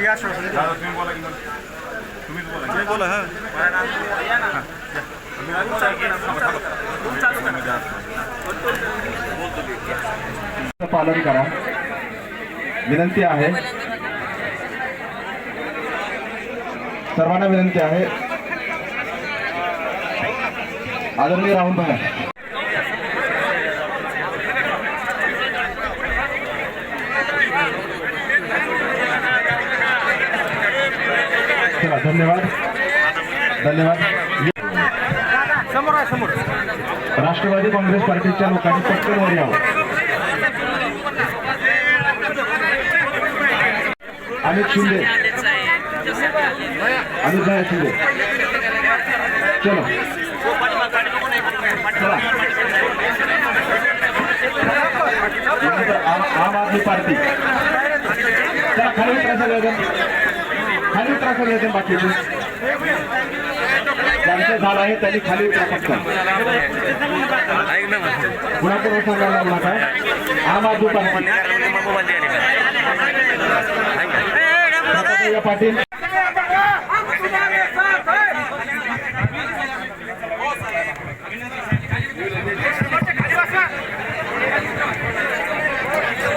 ती आश्वासन दिलं. दादा तुम्ही बोला की मग. तुम्हीच बोला. तुम्ही बोला हा. पालन करा. विनंती आहे. सर्वांना विनंती आहे. आदरणीय राहुल भाई चला धन्यवाद. धन्यवाद. समोर आहे समोर. राष्ट्रवादी काँग्रेस पार्टीच्या लोकांनी पटकन वर यावं. अमित शिंदे. अमित भाई शिंदे चलो. आम आदमी पार्टी. चला खाली उतरा सगळेजण खाली उतरा सगळेजण बाकीचे ज्यांचं झालं आहे त्यांनी खाली उतरा फक्त. पुन्हा पुन्हा सांगायला लागला काय आम आदमी पाटील.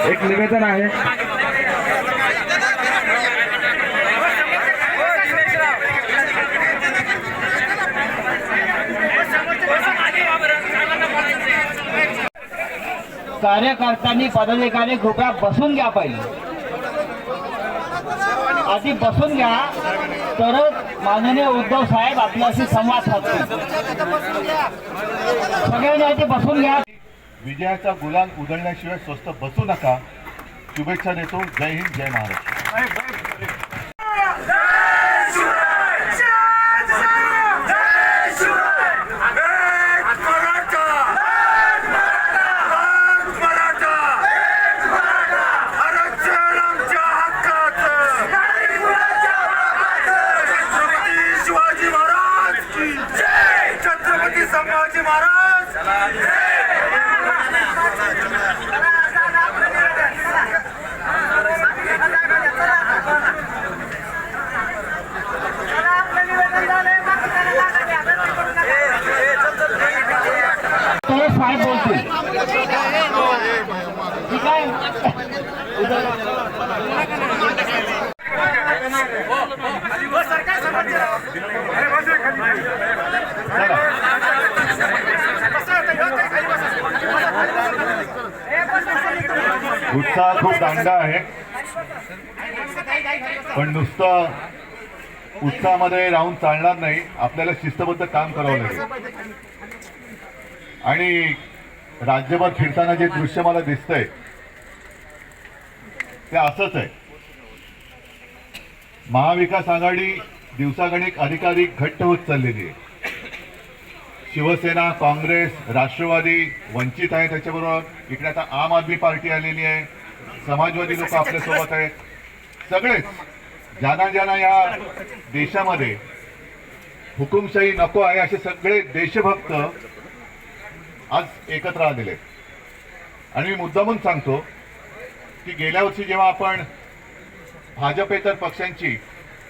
एक निवेदन आहे. कार्यकर्त्यांनी पदाधिकारी कृपया बसून घ्या पहिले. आधी बसून घ्या. तरच माननीय उद्धव साहेब आपल्याशी संवाद साधतील. सगळ्यांनी आधी बसून घ्या. विजयाचा गुलाल उधळण्याशिवाय स्वस्त बसू नका. शुभेच्छा देतो. जय हिंद जय महाराष्ट्र शिवाजी महाराज की जय छत्रपती संभाजी महाराज तर साहेब बोलतील ठीक आहे उत्साह खूप दांडा आहे. पण नुसतं उत्साहामध्ये राहून चालणार नाही. आपल्याला शिस्तबद्ध काम करावं लागेल. आणि राज्यभर फिरताना जे दृश्य मला दिसतंय ते असंच आहे. महाविकास आघाडी दिवसागणिक अधिकाधिक घट्ट होत चाललेली आहे. शिवसेना काँग्रेस राष्ट्रवादी वंचित आहे त्याच्याबरोबर इकडे आता आम आदमी पार्टी आलेली आहे. समाजवादी लोक आपल्यासोबत आहेत. सगळेच ज्यांना ज्यांना या देशामध्ये हुकुमशाही नको आहे असे सगळे देशभक्त आज एकत्र आलेले आहेत. आणि मी मुद्दामून सांगतो की गेल्या वर्षी जेव्हा आपण भाजपेतर पक्षांची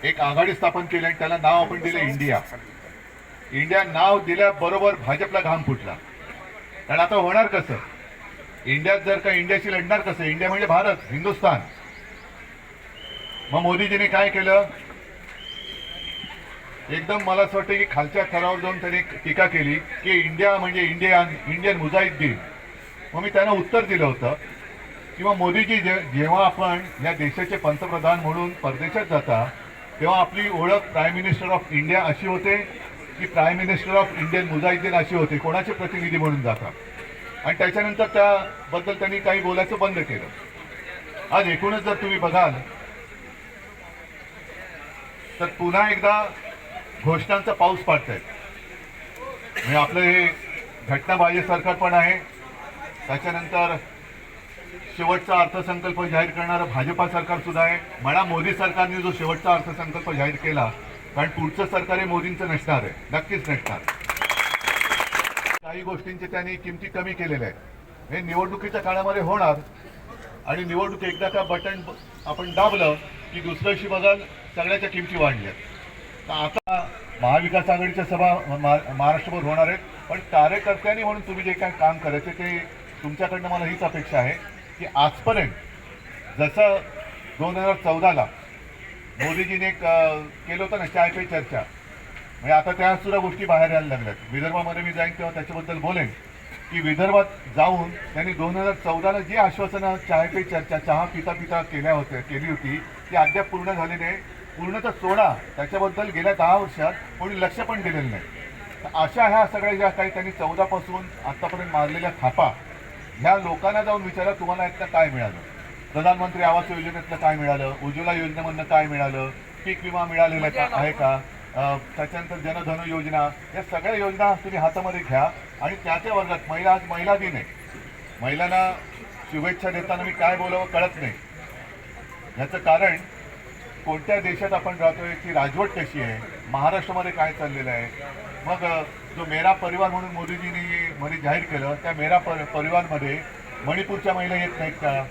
एक आघाडी स्थापन केली आणि त्याला नाव आपण दिलं इंडिया. इंडिया नाव दिल्याबरोबर भाजपला घाम फुटला. कारण आता होणार कसं? इंडियात जर का इंडियाशी लढणार कसं? इंडिया म्हणजे भारत हिंदुस्थान. मग मोदीजीने काय केलं? एकदम मला असं वाटतं की खालच्या थरावर जाऊन त्यांनी टीका केली की इंडिया म्हणजे इंडियन इंडियन मुजाहिद्दीन. मग मी त्यांना उत्तर दिलं होतं. किंवा मोदीजी जे जेव्हा आपण या देशाचे पंतप्रधान म्हणून परदेशात जाता तेव्हा आपली ओळख प्राईम मिनिस्टर ऑफ इंडिया अशी होते की prime minister of Indian Mujahideen अशी होते. कोणाचे प्रतिनिधी म्हणून जाता? आणि त्याच्यानंतर त्याबद्दल त्यांनी काही बोलायचं बंद केलं. आज एकूणच जर तुम्ही बघाल तर पुन्हा एकदा घोषणांचा पाऊस पाडतायत. म्हणजे आपलं हे घटनाबाह्य सरकार पण आहे. त्याच्यानंतर शेवटचा अर्थसंकल्प जाहीर करणारं भाजपा सरकार सुद्धा आहे. म्हणा मोदी सरकारने जो शेवटचा अर्थसंकल्प जाहीर केला कारण पुढचं सरकार हे मोदींचं नसणार आहे. नक्कीच नसणार. काही गोष्टींचे त्यांनी किमती कमी केलेल्या आहेत. हे निवडणुकीच्या काळामध्ये होणार आणि निवडणूक एकदा का बटन आपण दाबलं की दुसऱ्याशी बघाल सगळ्याच्या किमती वाढल्यात तर आता महाविकास आघाडीच्या सभा महाराष्ट्रभर होणार आहेत. पण कार्यकर्त्यांनी म्हणून तुम्ही जे काय काम करायचे ते तुमच्याकडनं मला हीच अपेक्षा आहे. की आजपर्यंत जसं दोन हजार चौदाला मोदीजीने एक केलं होतं ना चाय पे चर्चा म्हणजे आता त्या सुद्धा गोष्टी बाहेर यायला लागल्यात. विदर्भामध्ये मी जाईन तेव्हा त्याच्याबद्दल बोलेन की विदर्भात जाऊन त्यांनी दोन हजार चौदाला जी आश्वासनं चाय पे चर्चा चहा पिता पिता केल्या होत्या केली होती ती अद्याप पूर्ण झाली नाही. पूर्ण तर सोडा त्याच्याबद्दल गेल्या दहा वर्षात कोणी लक्ष पण दिलेलं नाही. तर अशा ह्या सगळ्या ज्या काही त्यांनी चौदापासून आत्तापर्यंत मारलेल्या थापा ह्या लोकांना जाऊन विचारा तुम्हाला यातनं काय मिळालं? प्रधानमंत्री आवास योजनेतनं काय मिळालं? उज्ज्वला योजनेमधनं काय मिळालं? पीक विमा मिळालेला का? आहे का? त्याच्यानंतर जनधन योजना या सगळ्या योजना तुम्ही हातामध्ये घ्या आणि त्या त्या वर्गात महिला आज महिला दिन आहे. महिलांना शुभेच्छा देताना मी काय बोलावं कळत नाही. ह्याचं कारण कोणत्या देशात आपण राहतोय ती राजवट कशी आहे? महाराष्ट्रामध्ये काय चाललेलं आहे? मग जो मेरा परिवार म्हणून मोदीजींनी मध्ये जाहीर केलं त्या मेरा पर परिवारमध्ये मणिपूरच्या महिला येत नाहीत का?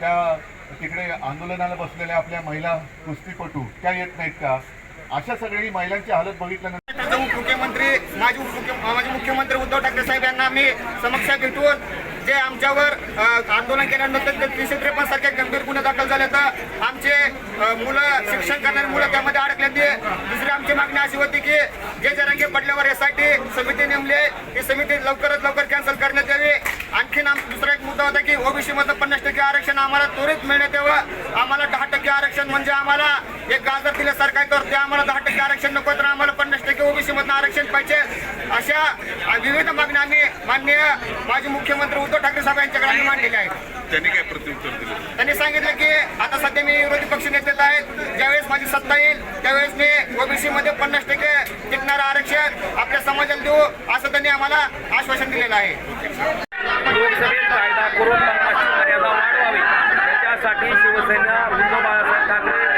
त्या तिकडे आंदोलनाला बसलेल्या आपल्या महिला कुस्तीपटू त्या येत नाहीत का? अशा सगळी महिलांची हालत बघितल्यानंतर मुख्यमंत्री उपमुख्यमंत्री माजी उपमुख्य माजी मुख्यमंत्री उद्धव ठाकरे साहेब यांना मी समक्ष भेटून जे आमच्यावर आंदोलन केल्यानंतर ते तीनशे त्रेपन्न सारख्या गंभीर गुन्हे दाखल झाले तर आमचे मुलं शिक्षण करणारी मुलं त्यामध्ये अडकलेली दुसरी आमची मागणी अशी होती की जे जरांगे पडल्यावर यासाठी समिती नेमली ही समिती लवकरात लवकर कॅन्सल करण्यात यावी. आणखीन आम दुसरा एक मुद्दा होता की ओबीसी मधलं पन्नास टक्के आरक्षण आम्हाला त्वरित मिळण्यात यावं. आम्हाला दहा टक्के आरक्षण म्हणजे आम्हाला एक गाजर दिल्यासारखं आहे तर ते आम्हाला दहा टक्के आरक्षण नको तर आम्हाला टक्के ओबीसी मधनं आरक्षण पाहिजे अशा विविध मागण्या आम्ही माननीय माजी मुख्यमंत्री उद्धव ठाकरे साहेब यांच्याकडे आम्ही मांडलेल्या आहेत त्यांनी काय प्रत्युत्तर दिलं? त्यांनी सांगितलं की आता सध्या मी विरोधी पक्ष नेतेत आहेत ज्यावेळेस माझी सत्ता येईल त्यावेळेस मी ओबीसी मध्ये पन्नास टक्के टिकणारं आरक्षण आपल्या समाजाला देऊ असं त्यांनी आम्हाला आश्वासन दिलेलं आहे. लोकसभेत कायदा करून पन्नासची मर्यादा वाढवावी त्याच्यासाठी शिवसेना उद्धव बाळासाहेब ठाकरे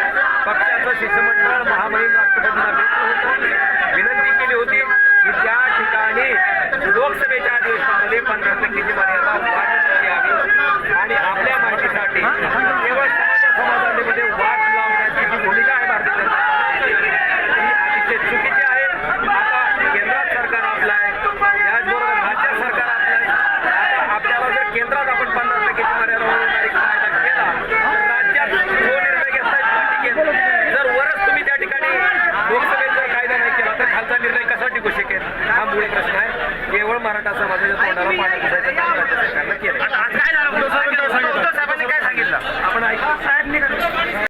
पक्षाचं शिष्टमंडळ महामहिम राष्ट्रपतींना भेटलं होतं विनंती केली होती की त्या ठिकाणी लोकसभेच्या अधिवेशनामध्ये पंधरा टक्केची मर्यादा वाढवण्यात यावी आणि आपल्या माहितीसाठी केवळ समाजा समाजामध्ये वाद लावण्याची जी भूमिका आहे भारतीय जनता पक्षाची ही अतिशय चुकीची आहे आता केंद्रात सरकार आपलं आहे त्याचबरोबर राज्यात सरकार आपलं आहे आता आपल्याला जर केंद्रात आपण पन्नास टक्केची मर्यादा वाढवणारी कायदा केला तर राज्यात जो निर्णय घेतलाय तो टिकेल जर वरच तुम्ही त्या ठिकाणी लोकसभेत जर कायदा नाही केला तर खालचा निर्णय कसा टिकू शकेल हा मूळ प्रश्न आहे. केवळ मराठा समाजाच्या तोंडाला पाणी पुसायचं सरकारनं केलं